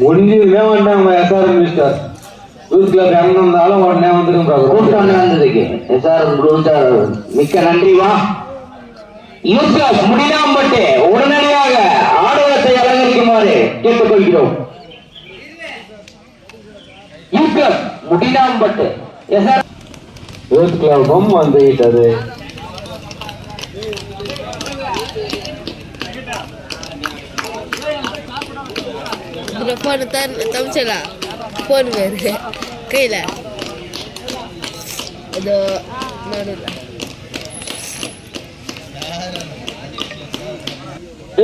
முடிஞ்சதுமே வந்துட்டாங்க SRM minister club எங்க இருந்தாலும் உடனே வந்துடும் கூட்டம் வந்ததுக்கு. சார் சார் மிக்க நன்றி வா. யூத் கிளப் முடியாம்பட்டு உடனடியாக ஆடுகளத்தை அலங்கரிக்குமாறு கேட்டுக்கொள்கிறோம். கிளப் முடியாம்பட்டு எஸ்ஆர் யூத் கிளப்பும் வந்து ஃபோனு இதுல தமிச்சலாம் ஃபோன் தமிச்சலா போன் வேறு கையில இதோ நடுவில்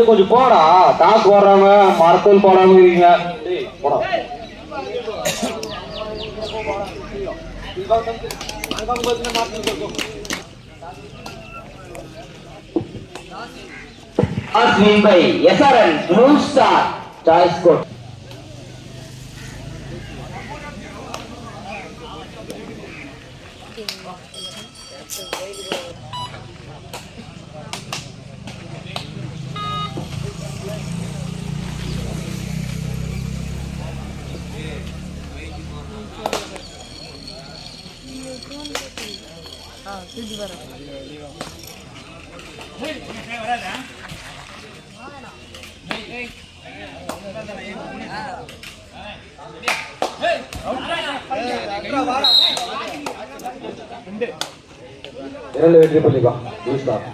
கொஞ்சம் போடா காசு போடுறாங்க மரத்தில் போடாம இருக்கீங்க டேய் போடா Last win by SRN Blue Star ஆ திருப்பி வர இரண்டு வெற்றி பண்ணிக்கோ you star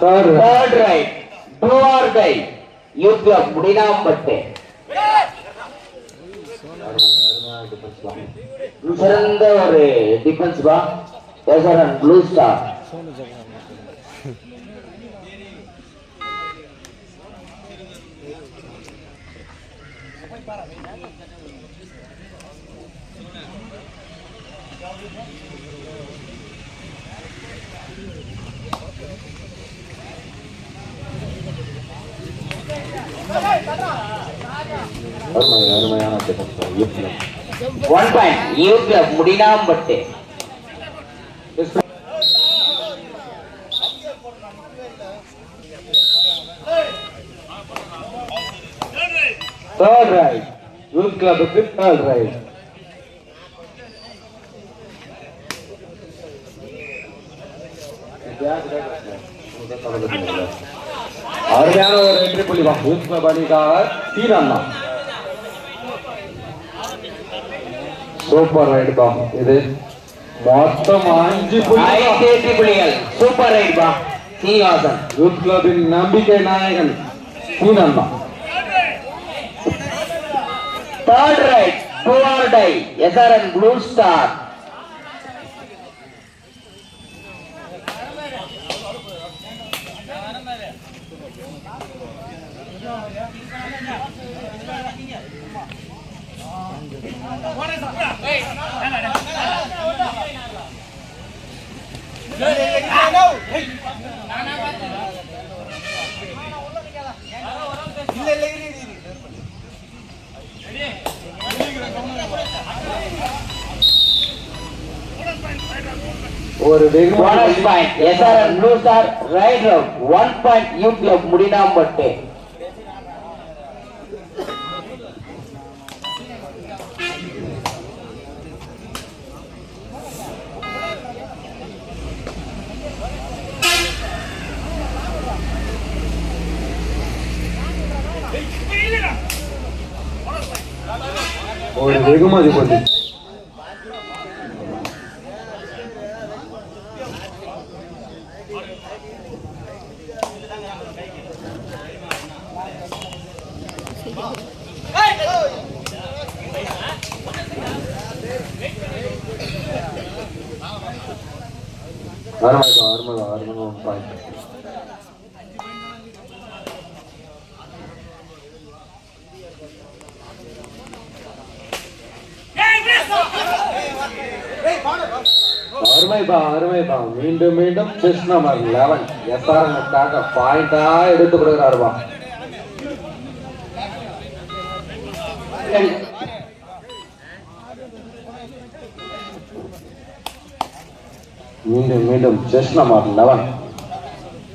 sir Third right, do or die. Youth Club Mudinampattu சிறந்த ஒரு டிஃபென்ஸ் பா எஸ்ஆர்என் ப்ளூ ஸ்டார் அருமை அருமையான defence youth club one point youth club Mudinampattu third right youth கிளப்புக்கு third right அருமையான ஒரு வெற்றி புள்ளி வா. யூத் கிளப் அணிக்காக சீரண்ணா சூப்பர் ரைட் பா இது மொத்தம் அஞ்சு புள்ளிகள். சூப்பர் ரைட் பா சீனிவாசன். யூத் கிளப்பின் நம்பிக்கை நாயகன் சீனண்ணா third right do or die SRN blue star ஒரு வெகுமதி point SRN blue star right route one point U club மட்டும். और वेगम आज पड़े हर मज़ा हर मज़ा हर मज़ा फाइट அருமைப்பா அருமைப்பா. மீண்டும் மீண்டும் செஸ் நம்பர் லெவன் எஸ்ஆர்எம்காக பாயிண்டா எடுத்து கொடுக்குறாருப்பா மீண்டும் மீண்டும் செஸ் நம்பர் லெவன்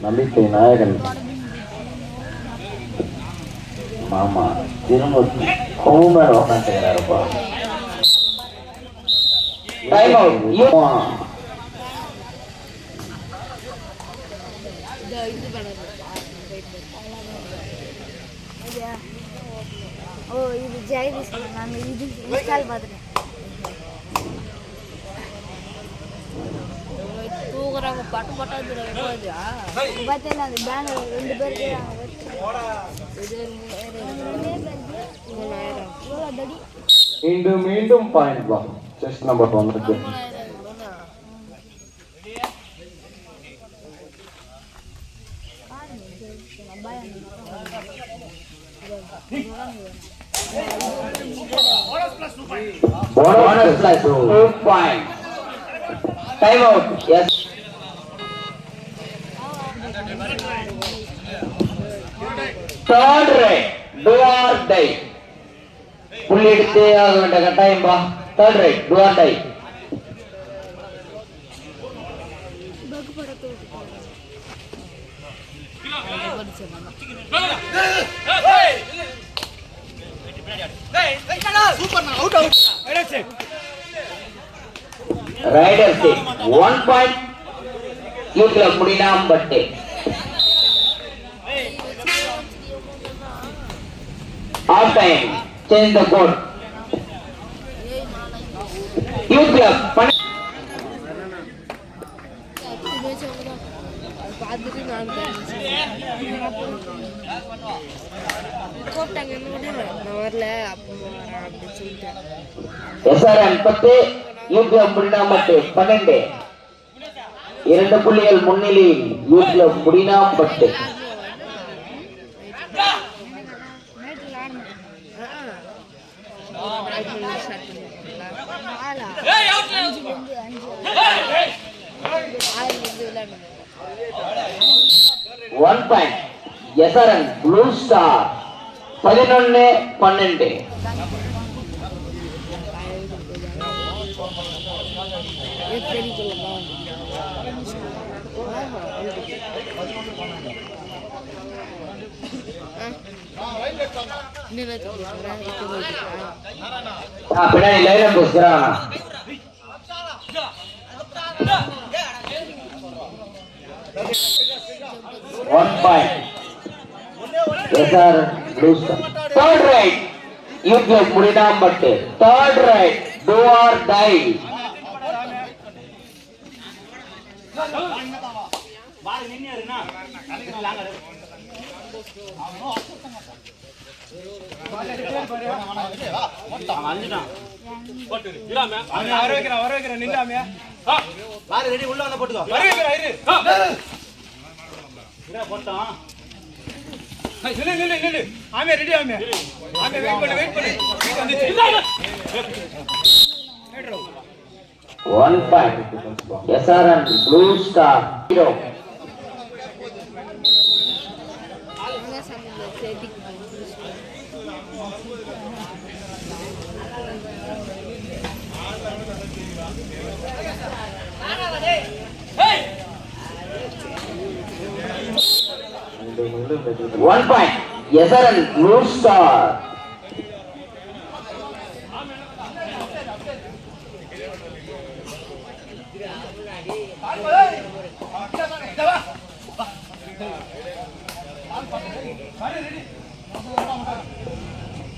நம்பிக்கை நாயகன். ஆமா திரும்ப கோமர் உட்காந்துக்கிறாருப்பா டைம் அவுட் யூ ஓ இது ஜெயதீஷ் நான் இது இன்ஸ்டால் பார்த்துட்டேன் தூக்குறாங்க பட்டு பட்டா பார்த்தேன் அந்த பேனர் ரெண்டு பேர் மீண்டும் மீண்டும் பாயிண்ட் செஸ் நம்பர் ஒன்றுக்கு மூணாயிரம் மூணா Bonus plus two point. Time out. Yes. Third right. Do or die. புள்ளி எடுத்தே ஆக வேண்டிய கட்டாயம் பா third right do raider one point U club பட்டு. Half time change the court U club பண்ணி பார்த்துட்டு நான் கூப்பிட்டாங்க நான் வரல அப்போ வரேன் அப்படின்னு சொல்லிட்டேன் எஸ்ஆர்என் பத்து யூபிஎம் முடினாம் பட்டு பன்னெண்டு. இரண்டு புள்ளிகள் முன்னிலையில் UPM Mudinampattu one point SRN blue star பதினொன்னு பன்னெண்டு. எப்படி சொல்லமா ஆ, பின்னாடி லைன் பேசுகிறான் one point SR blue star third right UPS Mudinampattu third right do or die வர வைக்கிறேன் வர வைக்கிறேன் நில்லாமே லாரி ரெடி உள்ள வந்து போட்டுக்கோ வர வைக்கிறேன் இரு போட்டோம் ஏய், நில்லு நில்லு நில்லு ஆமே ரெடி ஆமே ஆமே வெயிட் பண்ணு வெயிட் பண்ணு வந்துச்சு ஹீரோ மீண்டும் மீண்டும் வெற்றி one point SRN blue star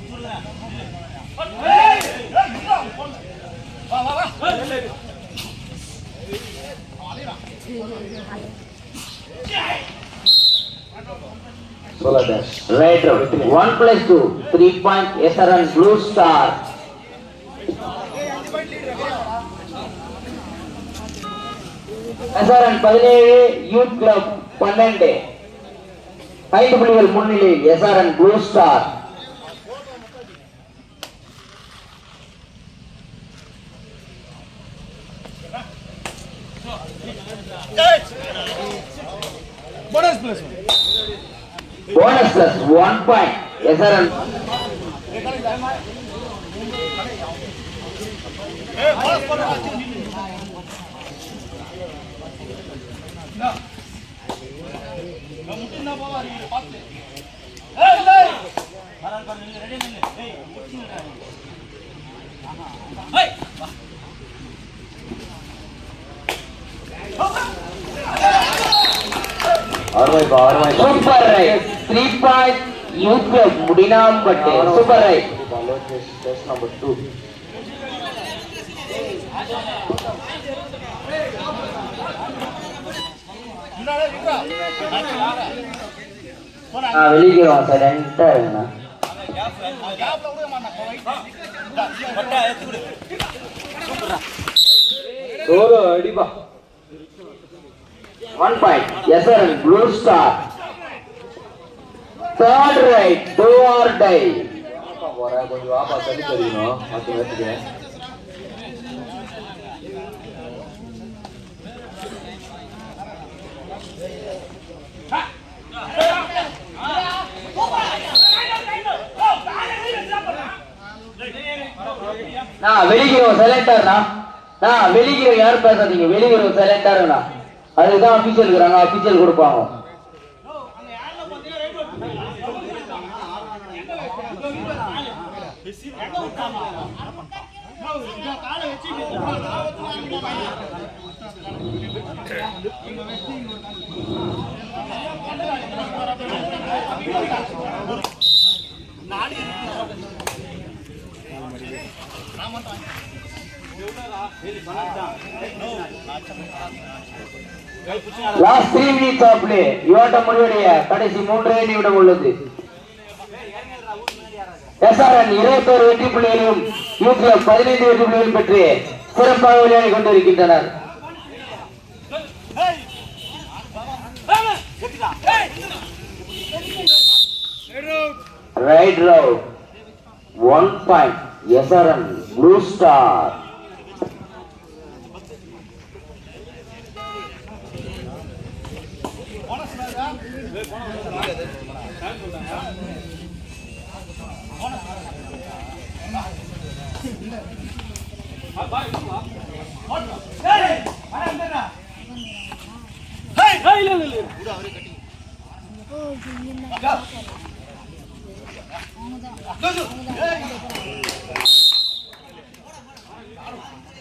சொல்ல dash Right route. One plus two. Three point SRN Blue Star. SRN பதினேழு யூத் கிளப் பன்னெண்டு ஐந்து புள்ளிகள் முன்னிலையில் star Bonus plus one. Bonus plus one point. Yes, sir. No. அருமைப்பா அருமை super. Right three point youth club Mudinampattu. Super. Right Lokesh test number two முன்னாடி இருக்கா நான் வெளிக்கிறோம் எடுத்து கொடு சோலோ அடிப்பா one point SR blue star third right do or die வாப்பா போறேன் கொஞ்சம் வாப்பா தள்ளி தெரியும் நேரத்துக்கு நான் வெளிக்கிறோம் சைலண்டாருண்ணா நான் வெளிக்கிறோம் யாரும் பேசாதீங்க. வெளிக்கிறோம் சைலண்டாருண்ணா அதுதான் அபிஷியல் இருக்கிறாங்க அபிஷியல் கொடுப்பாங்க. Last three minutes of play இவாட்ட முடிவுடைய கடைசி மூன்றே நிமிடம் உள்ளது. எஸ்ஆர்என் இருபத்தோரு வெற்றி புள்ளிகளையும் யூபிஎஃப் பதினைந்து வெற்றி புள்ளிகள் பெற்று சிறப்பாக விளையாடி கொண்டிருக்கின்றனர். Right route one point SRN blue star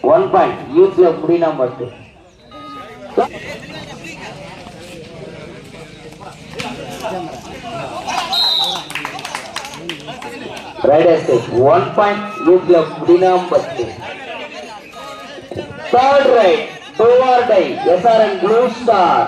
one point யூத்ல முடினா மட்டும் ரைடர்ஸ் ஒன் பாயிண்ட் யூத்ல முடினா மட்டும் third right do or die SRN blue star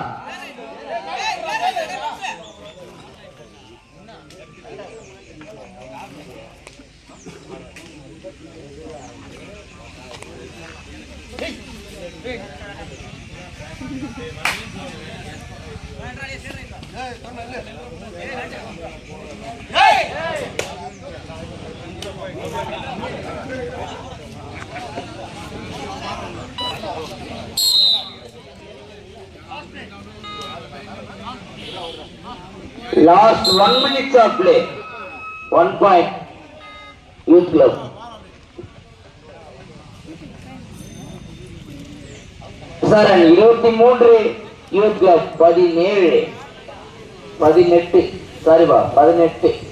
last one minutes of play one point youth club sir இருபத்தி மூன்று யூத் கிளப் பதினேழு. பதினெட்டு. சாரிபா பதினெட்டு.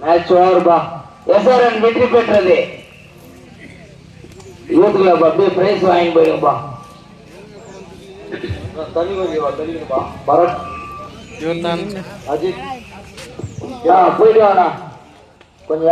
மேட்ச் ஓவர்பா எஸ்ஆர்என் வெற்றி பெற்றது. யூத் கிளப் அப்படியே பிரைஸ் வாங்கி போயிருப்பா தண்ணி கொஞ்சம் தள்ளிக்கணும்பா பரத் அஜித் போயிட்டு வாண்ணா கொஞ்சம்